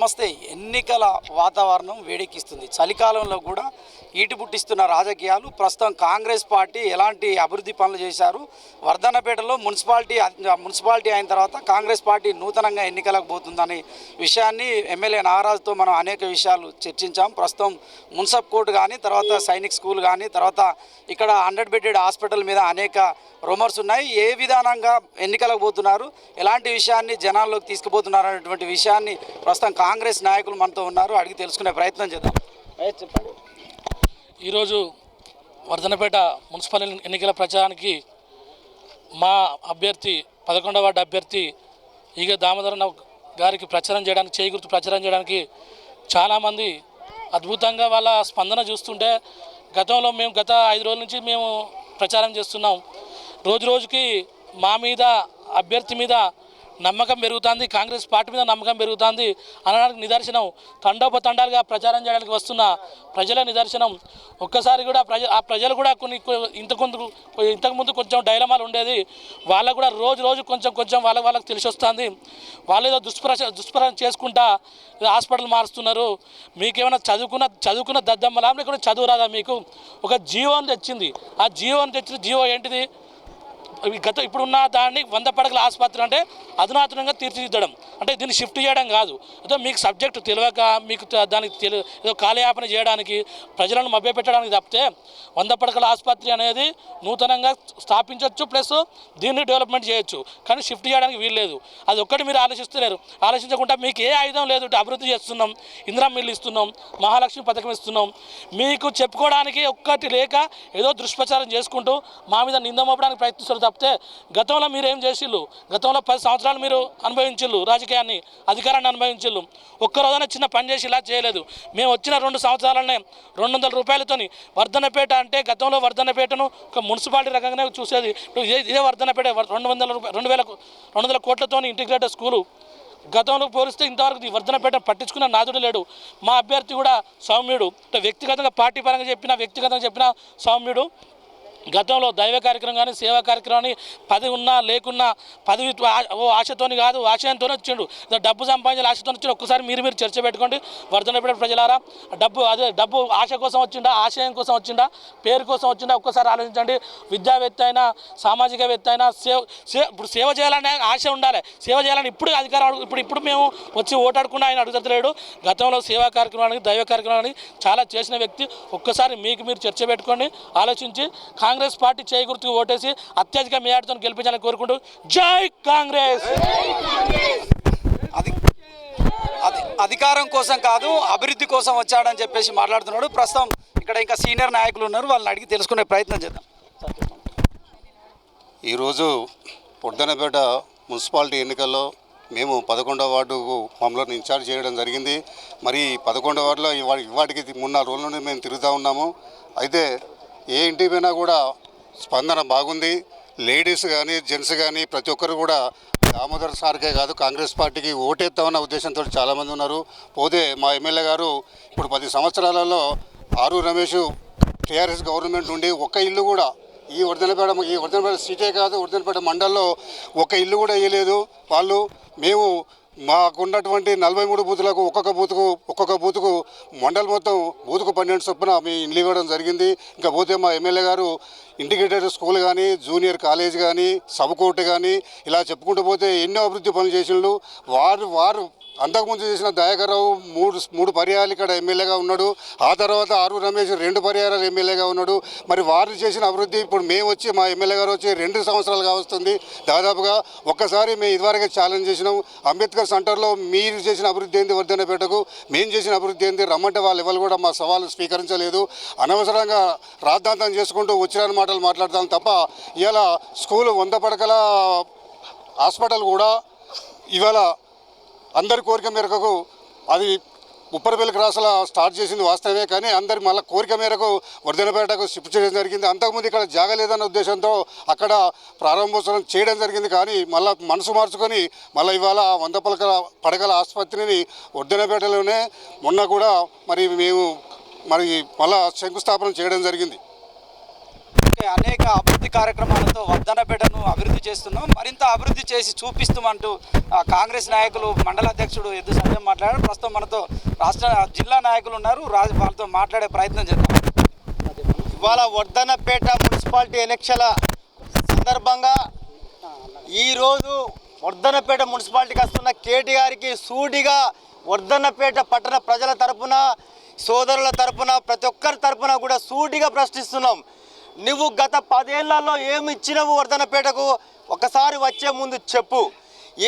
నమస్తే. ఎన్నికల వాతావరణం వేడెక్కిస్తుంది. చలికాలంలో కూడా ఈటి పుట్టిస్తున్న రాజకీయాలు. ప్రస్తుతం కాంగ్రెస్ పార్టీ ఎలాంటి అభివృద్ధి పనులు చేశారు? వర్ధనపేటలో మున్సిపాలిటీ మున్సిపాలిటీ అయిన తర్వాత కాంగ్రెస్ పార్టీ నూతనంగా ఎన్నికలకు పోతుందనే విషయాన్ని ఎమ్మెల్యే నాగరాజుతో మనం అనేక విషయాలు చర్చించాం. ప్రస్తుతం మున్సబ్ కోర్టు కానీ తర్వాత సైనిక్ స్కూల్ కానీ తర్వాత ఇక్కడ హండ్రెడ్ బెడెడ్ హాస్పిటల్ మీద అనేక రూమర్స్ ఉన్నాయి. ఏ విధానంగా ఎన్నికలకు పోతున్నారు? ఎలాంటి విషయాన్ని జనాల్లోకి తీసుకుపోతున్నారు అనేటువంటి విషయాన్ని ప్రస్తుతం కాంగ్రెస్ నాయకులు మనతో ఉన్నారు అడిగి తెలుసుకునే ప్రయత్నం చేద్దాం. చెప్పండి. ఈరోజు వర్ధనపేట మున్సిపల్ ఎన్నికల ప్రచారానికి మా అభ్యర్థి పదకొండవ వార్డు అభ్యర్థి ఈగ దామోదరన్న గారికి ప్రచారం చేయడానికి చేయి ప్రచారం చేయడానికి చాలామంది అద్భుతంగా వాళ్ళ స్పందన చూస్తుంటే గతంలో మేము గత ఐదు రోజుల నుంచి మేము ప్రచారం చేస్తున్నాం. రోజు రోజుకి మా మీద అభ్యర్థి మీద నమ్మకం పెరుగుతుంది కాంగ్రెస్ పార్టీ మీద నమ్మకం పెరుగుతుంది అనడానికి నిదర్శనం తండోపతండాలుగా ప్రచారం చేయడానికి వస్తున్న ప్రజల నిదర్శనం. ఒక్కసారి కూడా ప్రజ ఆ ప్రజలు కూడా కొన్ని కొ- ఇంతకు ఇంతకుముందు కొంచెం డైలమాలు ఉండేది. వాళ్ళకు కూడా రోజు రోజు కొంచెం కొంచెం వాళ్ళకి వాళ్ళకి తెలిసి వస్తుంది వాళ్ళు ఏదో దుష్ప్రచ దుష్ప్రచారం చేసుకుంటా హాస్పిటల్ మారుస్తున్నారు. మీకేమైనా చదువుకున్న చదువుకున్న దద్దమ్మలా లేకుంటే చదువు రాదా మీకు? ఒక జీవోని తెచ్చింది. ఆ జీవోని తెచ్చిన జీవో ఏంటిది? గత ఇప్పుడున్న దాన్ని వంద పడగల ఆసుపత్రి అంటే అధునాతనంగా తీర్చిదిద్దడం. అంటే దీన్ని షిఫ్ట్ చేయడం కాదు. ఏదో మీకు సబ్జెక్ట్ తెలియక మీకు దానికి తెలి ఏదో కాలయాపన చేయడానికి ప్రజలను మభ్యపెట్టడానికి తప్పితే వంద పడకల ఆసుపత్రి అనేది నూతనంగా స్థాపించవచ్చు ప్లస్ దీన్ని డెవలప్మెంట్ చేయొచ్చు. కానీ షిఫ్ట్ చేయడానికి వీల్లేదు అది ఒక్కటి మీరు ఆలోచిస్తలేరు. ఆలోచించకుండా మీకు ఏ ఆయుధం లేదు అభివృద్ధి చేస్తున్నాం ఇందిరా మిల్లు ఇస్తున్నాం మహాలక్ష్మి పథకం ఇస్తున్నాం. మీకు చెప్పుకోవడానికి ఒక్కటి లేక ఏదో దుష్ప్రచారం చేసుకుంటూ మా మీద నింద మోపడానికి ప్రయత్నిస్తారు తప్పితే గతంలో మీరు ఏం చేసిళ్ళు గతంలో పది సంవత్సరాలు మీరు అనుభవించిళ్ళు రాజకీయాన్ని అధికారాన్ని అనుభవించిళ్ళు ఒక్క రోజున చిన్న పని చేసి ఇలా చేయలేదు. మేము వచ్చిన రెండు సంవత్సరాలనే రెండు వందల రూపాయలతోని వర్ధనపేట అంటే గతంలో వర్ధనపేటను ఒక మున్సిపాలిటీ రకంగానే చూసేది. ఇప్పుడు ఇదే ఇదే వర్ధనపేట రెండు వందల రూపాయలు రెండు వేల రెండు వందల కోట్లతోని ఇంటిగ్రేటెడ్ స్కూలు గతంలో పోలిస్తే ఇంతవరకు ఈ వర్ధనపేట పట్టించుకున్న నాదుడు లేడు. మా అభ్యర్థి కూడా సౌమ్యుడు. అంటే వ్యక్తిగతంగా పార్టీ పరంగా చెప్పిన వ్యక్తిగతంగా చెప్పిన సౌమ్యుడు. గతంలో దైవ కార్యక్రమం కానీ సేవా కార్యక్రమం కానీ పది ఉన్నా లేకున్నా పదవి ఆ- ఓ ఆశతోని కాదు ఆశయంతోనే వచ్చిండు. డబ్బు సంపాదించిన ఆశతో వచ్చి ఒక్కసారి మీరు మీరు చర్చ పెట్టుకోండి. వర్ధనపేట ప్రజలారా డబ్బు అదే డబ్బు ఆశ కోసం వచ్చిండా ఆశయం కోసం వచ్చిండా పేరు కోసం వచ్చిండా ఒక్కసారి ఆలోచించండి. విద్యావేత్త అయినా సామాజికవేత్త అయినా సేవ సే ఇప్పుడు సేవ చేయాలనే ఆశ ఉండాలి. సేవ చేయాలని ఇప్పుడు అధికారం అడుగు- ఇప్పుడు ఇప్పుడు మేము వచ్చి ఓటాడుకున్నా ఆయన అడుగుతలేడు. గతంలో సేవా కార్యక్రమానికి దైవ కార్యక్రమానికి చాలా చేసిన వ్యక్తి. ఒక్కసారి మీకు మీరు చర్చ పెట్టుకోండి ఆలోచించి కాంగ్రెస్ పార్టీ చేయి గుర్తుకు ఓటేసి అత్యధిక మేయాడుతో గెలిపించాలని కోరుకుంటూ జై కాంగ్రెస్! అది అది అధికారం కోసం కాదు అభివృద్ధి కోసం వచ్చాడని చెప్పేసి మాట్లాడుతున్నాడు. ప్రస్తుతం ఇక్కడ ఇంకా సీనియర్ నాయకులు ఉన్నారు వాళ్ళని అడిగి తెలుసుకునే ప్రయత్నం చేద్దాం. ఈరోజు పొడ్డనపేట మున్సిపాలిటీ ఎన్నికల్లో మేము పదకొండవ వార్డుకు మమ్మల్ని ఇన్ఛార్జ్ చేయడం జరిగింది. మరి పదకొండవ వార్డులో ఇవా- ఇవాటికి మూడు నాలుగు రోజుల నుండి మేము తిరుగుతూ ఉన్నాము. అయితే ఏ ఇంటి పైన కూడా స్పందన బాగుంది. లేడీస్ కానీ జెంట్స్ కానీ ప్రతి ఒక్కరు కూడా దామోదర్ సార్కే కాదు కాంగ్రెస్ పార్టీకి ఓటేద్దామన్న ఉద్దేశంతో చాలామంది ఉన్నారు. పోతే మా ఎమ్మెల్యే గారు ఇప్పుడు పది సంవత్సరాలలో ఆరు రమేష్ టీఆర్ఎస్ గవర్నమెంట్ ఉండి ఒక్క ఇల్లు కూడా ఈ వర్ధనపేట ఈ వర్ధనపేట సిటీ కాదు వర్ధనపేట మండల్లో ఒక ఇల్లు కూడా వేయలేదు. వాళ్ళు మేము మాకున్నటువంటి నలభై మూడు బూతులకు ఒక్కొక్క బూతుకు ఒక్కొక్క బూతుకు మండలి మొత్తం బూతుకు పన్నెండు చొప్పున మీ ఇల్లు ఇవ్వడం జరిగింది. ఇంకా పోతే మా ఎమ్మెల్యే గారు ఇంటిగ్రేటెడ్ స్కూల్ కానీ జూనియర్ కాలేజ్ కానీ సబ్ కోర్టు కానీ ఇలా చెప్పుకుంటూ పోతే ఎన్నో అభివృద్ధి పనులు చేసిండు. వారు వారు అంతకుముందు చేసిన దయాకర్రావు మూడు మూడు పర్యాయాలు ఇక్కడ ఎమ్మెల్యేగా ఉన్నాడు. ఆ తర్వాత ఆరు రమేష్ రెండు పర్యాయాలు ఎమ్మెల్యేగా ఉన్నాడు. మరి వారు చేసిన అభివృద్ధి ఇప్పుడు మేము వచ్చి మా ఎమ్మెల్యే గారు వచ్చి రెండు సంవత్సరాలుగా వస్తుంది దాదాపుగా ఒక్కసారి మేము ఇదివరకే ఛాలెంజ్ చేసినాం. అంబేద్కర్ సెంటర్లో మీరు చేసిన అభివృద్ధి ఏంది వర్ధనపేటకు? మేము చేసిన అభివృద్ధి ఏంది? రమ్మంటే వాళ్ళు ఎవరు కూడా మా సవాలు స్వీకరించలేదు. అనవసరంగా రాద్ధాంతం చేసుకుంటూ వచ్చిన మాటలు మాట్లాడతాం తప్ప ఇవాళ స్కూల్ వంద పడకల హాస్పిటల్ కూడా ఇవాళ అందరి కోరిక మేరకు అది ఉప్పరపల్లి క్రాసుల స్టార్ట్ చేసింది వాస్తవమే కానీ అందరి మళ్ళీ కోరిక మేరకు వర్ధనపేటకు షిఫ్ట్ చేయడం జరిగింది. అంతకుముందు ఇక్కడ జాగ లేదన్న ఉద్దేశంతో అక్కడ ప్రారంభోత్సవం చేయడం జరిగింది కానీ మళ్ళీ మనసు మార్చుకొని మళ్ళీ ఇవాళ వంద పలకల పడగల ఆసుపత్రిని వర్ధనపేటలోనే మొన్న కూడా మరి మేము మరి మళ్ళా శంకుస్థాపన చేయడం జరిగింది. అనేక అభివృద్ధి కార్యక్రమాలతో వర్ధనపేటను అభివృద్ధి చేస్తున్నాం. మరింత అభివృద్ధి చేసి చూపిస్తామంటూ కాంగ్రెస్ నాయకులు మండల అధ్యక్షుడు ఎద్దు సంజయ్ మాట్లాడారు. ప్రస్తుతం మనతో రాష్ట్ర జిల్లా నాయకులు ఉన్నారు. వాళ్ళతో మాట్లాడే ప్రయత్నం చేద్దాం. ఇవాళ వర్ధనపేట మున్సిపాలిటీ ఎలక్షన్ల సందర్భంగా ఈరోజు వర్ధనపేట మున్సిపాలిటీకి వస్తున్న కేటీఆర్కి సూటిగా వర్ధనపేట పట్టణ ప్రజల తరపున సోదరుల తరపున ప్రతి ఒక్కరి తరపున కూడా సూటిగా ప్రశ్నిస్తున్నాం. నువ్వు గత పదేళ్ళలో ఏమి ఇచ్చినవు వర్ధనపేటకు? ఒకసారి వచ్చే ముందు చెప్పు.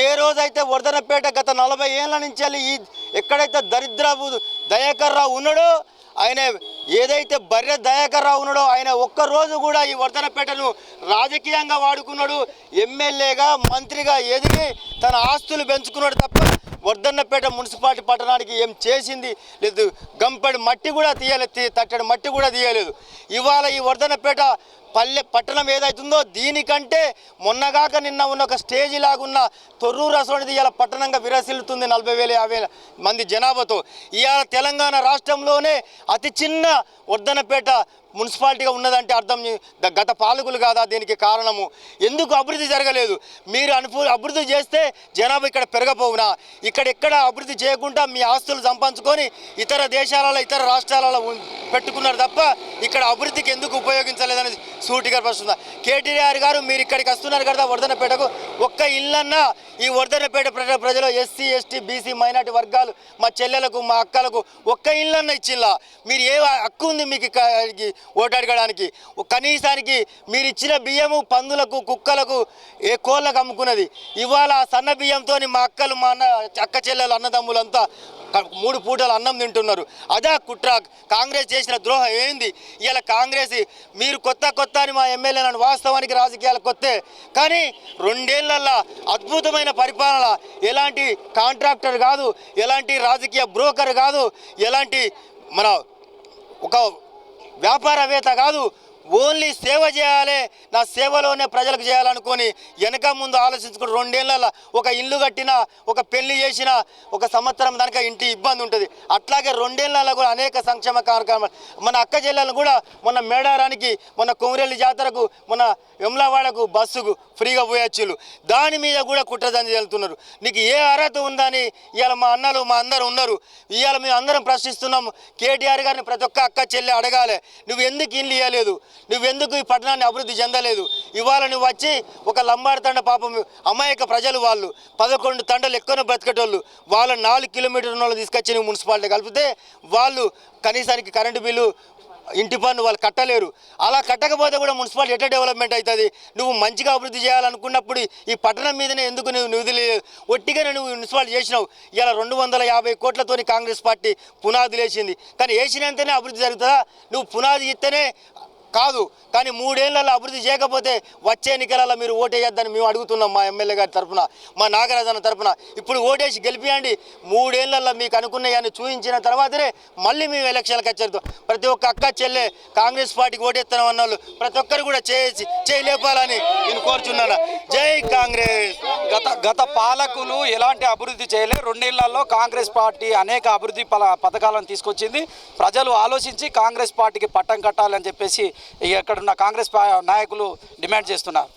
ఏ రోజైతే వర్ధనపేట గత నలభై ఏళ్ళ నుంచి వెళ్ళి ఈ ఎక్కడైతే దరిద్రపు దయాకర్ రావు ఉన్నాడో ఆయన ఏదైతే బర్రె దయాకర్ రావు ఉన్నాడో ఆయన ఒక్క రోజు కూడా ఈ వర్ధనపేటను రాజకీయంగా వాడుకున్నాడు. ఎమ్మెల్యేగా మంత్రిగా ఎదిగి తన ఆస్తులు పెంచుకున్నాడు తప్ప వర్ధన్నపేట మున్సిపాలిటీ పట్టణానికి ఏం చేసింది లేదు. గంపెడు మట్టి కూడా తీయలేదు తట్టడి తట్టెడు మట్టి కూడా తీయలేదు. ఇవాళ ఈ వర్ధన్నపేట పల్లె పట్టణం ఏదైతుందో దీనికంటే మొన్నగాక నిన్న ఉన్న ఒక స్టేజ్ లాగున్న తొర్రూరు అసోనిది ఇలా పట్టణంగా విరసిల్లుతుంది నలభై వేల యాభై మంది జనాభాతో. ఇవాళ తెలంగాణ రాష్ట్రంలోనే అతి చిన్న వర్ధనపేట మున్సిపాలిటీగా ఉన్నదంటే అర్థం గత పాలకులు కాదా దీనికి కారణము? ఎందుకు అభివృద్ధి జరగలేదు? మీరు అనుపు అభివృద్ధి చేస్తే జనాభా ఇక్కడ పెరగపోవునా? ఇక్కడ ఎక్కడ అభివృద్ధి చేయకుండా మీ ఆస్తులు సంపాదించుకొని ఇతర దేశాలలో ఇతర రాష్ట్రాలలో ఉం- పెట్టుకున్నారు తప్ప ఇక్కడ అభివృద్ధికి ఎందుకు ఉపయోగించలేదని సూటిగా ప్రశ్న కేటీఆర్ గారు మీరు ఇక్కడికి వస్తున్నారు కదా వర్ధనపేటకు ఒక్క ఇల్లన్నా ఈ వర్ధనపేట ప్రజల ప్రజలు ఎస్సీ ఎస్టీ బీసీ మైనార్టీ వర్గాలు మా చెల్లెలకు మా అక్కలకు ఒక్క ఇల్లన్నా ఇచ్చిల్లా. మీరు ఏ హక్కు ఉంది మీకు ఇక్క- ఓటు అడగడానికి? కనీసానికి మీరు ఇచ్చిన బియ్యము పందులకు కుక్కలకు ఏ కోళ్ళకు అమ్ముకున్నది? ఇవాళ సన్న బియ్యంతో మా అక్కలు మా అన్న అక్క చెల్లెలు అన్నదమ్ములంతా మూడు పూటలు అన్నం తింటున్నారు. అదే కుట్ర. కాంగ్రెస్ చేసిన ద్రోహం ఏంది? ఇలా కాంగ్రెస్ మీరు కొత్త కొత్త అని మా ఎమ్మెల్యే నన్ను వాస్తవానికి రాజకీయాలు కొత్తే కానీ రెండేళ్ళల్లో అద్భుతమైన పరిపాలన. ఎలాంటి కాంట్రాక్టర్ కాదు ఎలాంటి రాజకీయ బ్రోకర్ కాదు ఎలాంటి మన ఒక వ్యాపారవేత్త కాదు ఓన్లీ సేవ చేయాలి నా సేవలోనే ప్రజలకు చేయాలనుకొని వెనక ముందు ఆలోచించుకుని రెండేళ్ళ ఒక ఇల్లు కట్టినా ఒక పెళ్ళి చేసినా ఒక సంవత్సరం దానిక ఇంటి ఇబ్బంది ఉంటుంది. అట్లాగే రెండేళ్ళలో కూడా అనేక సంక్షేమ కార్యక్రమాలు. మన అక్క చెల్లెలను కూడా మొన్న మేడారానికి మొన్న కొమరెల్లి జాతరకు మొన్న వెమ్లవాడకు బస్సుకు ఫ్రీగా పోయొచ్చులు దాని మీద కూడా కుట్రదంది వెళ్తున్నారు నీకు ఏ అర్హత ఉందని ఇవాళ మా అన్నలు మా అందరు ఉన్నారు. ఇవాళ మేము అందరం ప్రశ్నిస్తున్నాం కేటీఆర్ గారిని ప్రతి ఒక్క అక్క చెల్లి అడగాలి. నువ్వు ఎందుకు ఇల్లు ఇవ్వలేదు నువ్వెందుకు ఈ పట్టణాన్ని అభివృద్ధి చెందలేదు? ఇవాళ నువ్వు వచ్చి ఒక లంబాడి తండ పాపం అమాయక ప్రజలు వాళ్ళు పదకొండు తండలు ఎక్కువ బ్రతికేటోళ్ళు వాళ్ళ నాలుగు కిలోమీటర్ల వాళ్ళు తీసుకొచ్చి నువ్వు మున్సిపాలిటీ కలిపితే వాళ్ళు కనీసానికి కరెంటు బిల్లు ఇంటి పన్ను వాళ్ళు కట్టలేరు. అలా కట్టకపోతే కూడా మున్సిపాలిటీ ఎట్లా డెవలప్మెంట్ అవుతుంది? నువ్వు మంచిగా అభివృద్ధి చేయాలనుకున్నప్పుడు ఈ పట్టణం మీదనే ఎందుకు నువ్వు నిధులు ఒట్టిగానే నువ్వు మున్సిపాలిటీ చేసినావు? ఇలా రెండు వందల యాభై కోట్లతోని కాంగ్రెస్ పార్టీ పునాదులు వేసింది కానీ వేసినంతనే అభివృద్ధి జరుగుతుందా? నువ్వు పునాది ఇస్తేనే కాదు కానీ మూడేళ్ళలో అభివృద్ధి చేయకపోతే వచ్చే ఎన్నికలలో మీరు ఓటేయొద్దని మేము అడుగుతున్నాం మా ఎమ్మెల్యే గారి తరఫున మా నాగరాజన్న తరఫున. ఇప్పుడు ఓటేసి గెలిపియండి. మూడేళ్ళలో మీకు అనుకున్నాయని చూపించిన తర్వాతనే మళ్ళీ మేము ఎలక్షన్లకు వచ్చేద్దాం ప్రతి ఒక్క అక్క చెల్లె కాంగ్రెస్ పార్టీకి ఓటేస్తాం అన్న వాళ్ళు ప్రతి ఒక్కరు కూడా చేసి చేయలేపాలని నేను కోరుచున్నాను. జై కాంగ్రెస్! గత గత పాలకులు ఎలాంటి అభివృద్ధి చేయలే. రెండేళ్ళలో కాంగ్రెస్ పార్టీ అనేక అభివృద్ధి పథకాలను తీసుకొచ్చింది. ప్రజలు ఆలోచించి కాంగ్రెస్ పార్టీకి పట్టం కట్టాలని చెప్పేసి ఇక్కడ ఉన్న కాంగ్రెస్ నాయకులు డిమాండ్ చేస్తున్నారు.